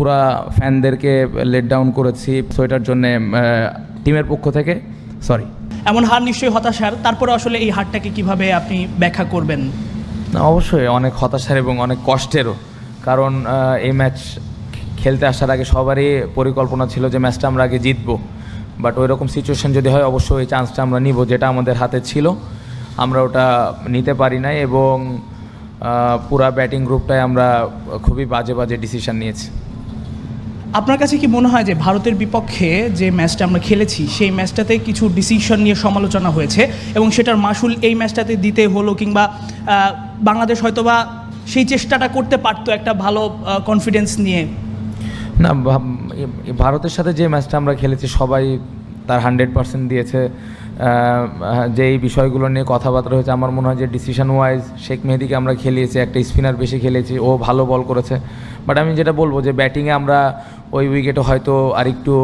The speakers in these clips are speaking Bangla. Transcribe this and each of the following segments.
পুরা ফ্যানদেরকে লেট ডাউন করেছি। সো এটার জন্যে টিমের পক্ষ থেকে সরি এমন হার নিশ্চয়ই হতাশার তারপরে আসলে এই হারটাকে কীভাবে আপনি ব্যাখ্যা করবেন? না অবশ্যই অনেক হতাশার এবং অনেক কষ্টেরও। কারণ এই ম্যাচ খেলতে আসার আগে সবারই পরিকল্পনা ছিল যে ম্যাচটা আমরা আগে জিতবো। বাট ওই রকম সিচুয়েশান যদি হয় অবশ্যই ওই চান্সটা আমরা নিব যেটা আমাদের হাতে ছিল। আমরা ওটা নিতে পারি নাই এবং পুরা ব্যাটিং গ্রুপটায় আমরা খুবই বাজে বাজে ডিসিশন নিয়েছি। আপনার কাছে কি মনে হয় যে ভারতের বিপক্ষে যে ম্যাচটা আমরা খেলেছি, সেই ম্যাচটাতে কিছু ডিসিশন নিয়ে সমালোচনা হয়েছে এবং সেটার মাসুল এই ম্যাচটাতে দিতে হলো কিংবা বাংলাদেশ হয়তোবা সেই চেষ্টাটা করতে পারতো একটা ভালো কনফিডেন্স নিয়ে? না ভারতের সাথে যে ম্যাচটা আমরা খেলেছি সবাই তার হান্ড্রেড পার্সেন্ট দিয়েছে। যে এই বিষয়গুলো নিয়ে কথাবার্তা হয়েছে, আমার মনে হয় যে ডিসিশন ওয়াইজ শেখ মেহেদিকে আমরা খেলিয়েছি, একটা স্পিনার বেশি খেলেছি, ও ভালো বল করেছে। বাট আমি যেটা বলব যে ব্যাটিংয়ে আমরা ওই উইকেটে হয়তো আরেকটু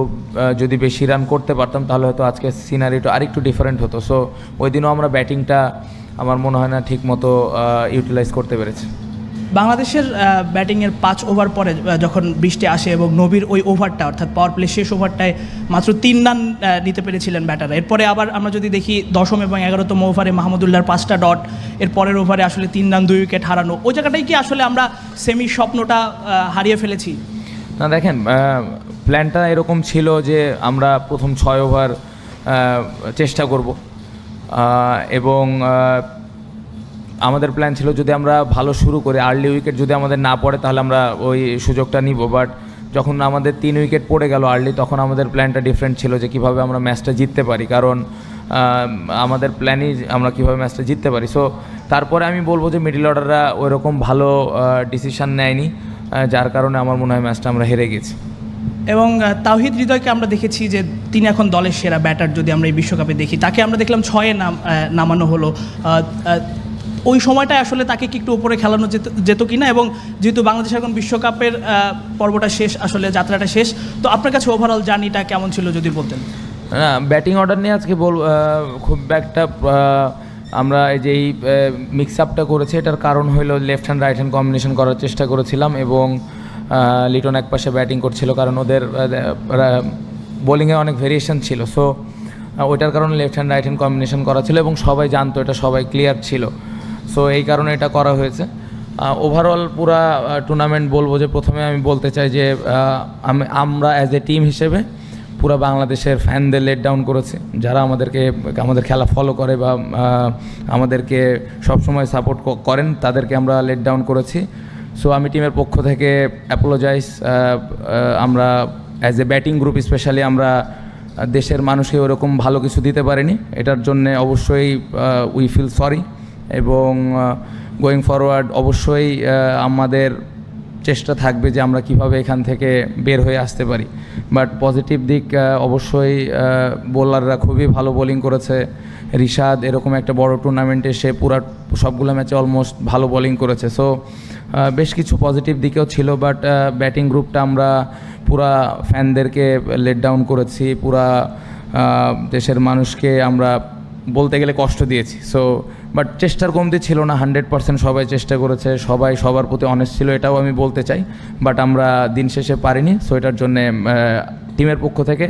যদি বেশি রান করতে পারতাম, তাহলে হয়তো আজকে সিনারিটা আরেকটু ডিফারেন্ট হতো। সো ওই দিনও আমরা ব্যাটিংটা আমার মনে হয় না ঠিক মতো ইউটিলাইজ করতে পেরেছি। বাংলাদেশের ব্যাটিংয়ের পাঁচ ওভার পরে যখন বৃষ্টি আসে এবং নবীর ওই ওভারটা, অর্থাৎ পাওয়ার প্লে শেষ ওভারটায় মাত্র তিন রান নিতে পেরেছিলেন ব্যাটাররা। এরপরে আবার আমরা যদি দেখি দশম এবং এগারোতম ওভারে মাহমুদুল্লাহর পাঁচটা ডট এর পরের ওভারে আসলে তিন রান, দুই উইকেট হারানো। ওই জায়গাটাই কি আসলে আমরা সেমি স্বপ্নটা হারিয়ে ফেলেছি? না, দেখেন প্ল্যানটা এরকম ছিল যে আমরা প্রথম ছয় ওভার চেষ্টা করব। এবং আমাদের প্ল্যান ছিল যদি আমরা ভালো শুরু করি আর্লি উইকেট যদি আমাদের না পড়ে, তাহলে আমরা ওই সুযোগটা নিব। বাট যখন আমাদের তিন উইকেট পড়ে গেল আর্লি তখন আমাদের প্ল্যানটা ডিফারেন্ট ছিল যে কীভাবে আমরা ম্যাচটা জিততে পারি। কারণ আমাদের প্ল্যানই আমরা কীভাবে ম্যাচটা জিততে পারি। সো তারপরে আমি বলব যে মিডল অর্ডাররা ওইরকম ভালো ডিসিশন নেয়নি যার কারণে আমার মনে হয় ম্যাচটা আমরা হেরে গেছি। এবং তাওহিদ হৃদয়কে আমরা দেখেছি যে তিনি এখন দলের সেরা ব্যাটার যদি আমরা এই বিশ্বকাপে দেখি। তাকে আমরা দেখলাম ছয়ে নাম নামানো হলো। ওই সময়টায় আসলে তাকে কি একটু উপরে খেলানো যেত যেত কি না এবং যেহেতু বাংলাদেশ এখন বিশ্বকাপের পর্বটা শেষ, আসলে যাত্রাটা শেষ, তো আপনার কাছে ওভারঅল জার্নিটা কেমন ছিল যদি বলতেন? না ব্যাটিং অর্ডার নিয়ে আজকে বল খুব একটা আমরা এই যে এই মিক্স আপটা করেছি, এটার কারণ হলো left hand right hand combination করার চেষ্টা করেছিলাম এবং লিটন এক পাশে ব্যাটিং করছিল কারণ ওদের বোলিংয়ে অনেক ভেরিয়েশন ছিল। সো ওইটার কারণে left hand right hand combination করা ছিল এবং সবাই জানতো, এটা সবাই ক্লিয়ার ছিল। সো এই কারণে এটা করা হয়েছে। ওভারঅল পুরা টুর্নামেন্ট বলব যে প্রথমে আমি বলতে চাই যে আমি- আমরা অ্যাজ এ টিম হিসেবে পুরো বাংলাদেশের ফ্যানদের লেট ডাউন করেছে। যারা আমাদেরকে, আমাদের খেলা ফলো করে বা আমাদেরকে সবসময় সাপোর্ট করেন, তাদেরকে আমরা লেট ডাউন করেছি। সো আমি টিমের পক্ষ থেকে অ্যাপোলোজাইজ আমরা as a batting group specially আমরা দেশের মানুষকে ওরকম ভালো কিছু দিতে পারিনি। এটার জন্যে অবশ্যই উই ফিল সরি এবং গোয়িং ফরওয়ার্ড অবশ্যই আমাদের চেষ্টা থাকবে যে আমরা কীভাবে এখান থেকে বের হয়ে আসতে পারি। বাট পজিটিভ দিক অবশ্যই বোলাররা খুবই ভালো বোলিং করেছে। রিশাদ এরকম একটা বড় টুর্নামেন্টে সে পুরা, সবগুলো ম্যাচে অলমোস্ট ভালো বোলিং করেছে। সো বেশ কিছু পজিটিভ দিকেও ছিল বাট ব্যাটিং গ্রুপটা আমরা পুরা ফ্যানদেরকে লেট ডাউন করেছি। পুরা দেশের মানুষকে আমরা বলতে গেলে কষ্ট দিয়েছি। সো বাট চেষ্টার কমতি ছিল না হান্ড্রেড পার্সেন্ট সবাই চেষ্টা করেছে সবাই সবার প্রতি অনেস্ট ছিল এটাও আমি বলতে চাই বাট আমরা দিন শেষে পারিনি সো এটার জন্যে টিমের পক্ষ থেকে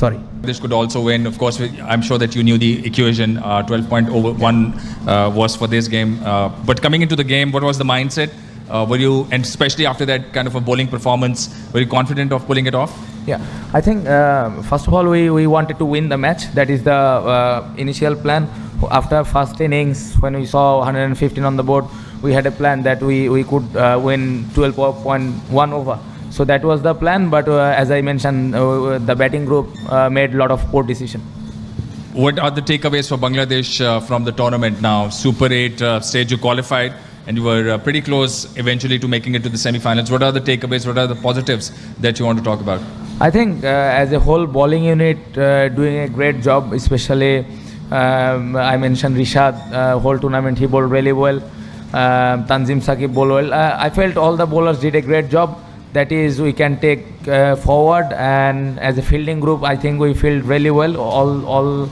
sorry This could also win. Of course, I'm sure that you knew the equation. Uh, 12.01 uh, was for this game. Uh, but coming into the game, what was the mindset? Uh, were you, and especially after that kind of a bowling performance, were you confident of pulling it off? Yeah, I think uh, first of all we, we wanted to win the match. That is the uh, initial plan. After first innings, when we saw 115 on the board, we had a plan that we we could uh, win 12.1 over. So that was the plan. But uh, as I mentioned, uh, the batting group uh, made a lot of poor decision. What are the takeaways for Bangladesh uh, from the tournament now? Super 8 uh, stage you qualified and you were uh, pretty close eventually to making it to the semi-finals. What are the takeaways? What are the positives that you want to talk about? I think uh, as a whole bowling unit uh, doing a great job, especially I mentioned Rishad, uh, whole tournament he bowled really well. Um Tanzim Sakib bowled well. Uh, I felt all the bowlers did a great job. That is, we can take uh, forward, and as a fielding group, I think we fielded really well all all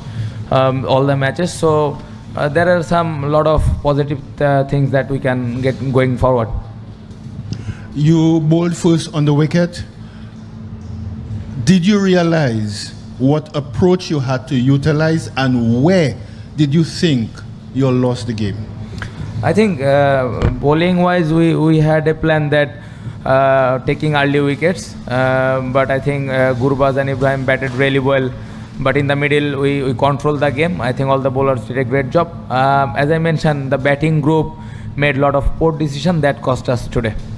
um, all the matches. So uh, there are some lot of positive uh, things that we can get going forward. You bowled first on the wicket. did you realize what approach you had to utilize and where did you think you lost the game? I think uh, bowling wise, we, we had a plan that uh, taking early wickets, uh, but I think uh, Gurbaz and Ibrahim batted really well. But in the middle, we, we controlled the game. I think all the bowlers did a great job. Um, as I mentioned, the batting group made a lot of poor decision that cost us today.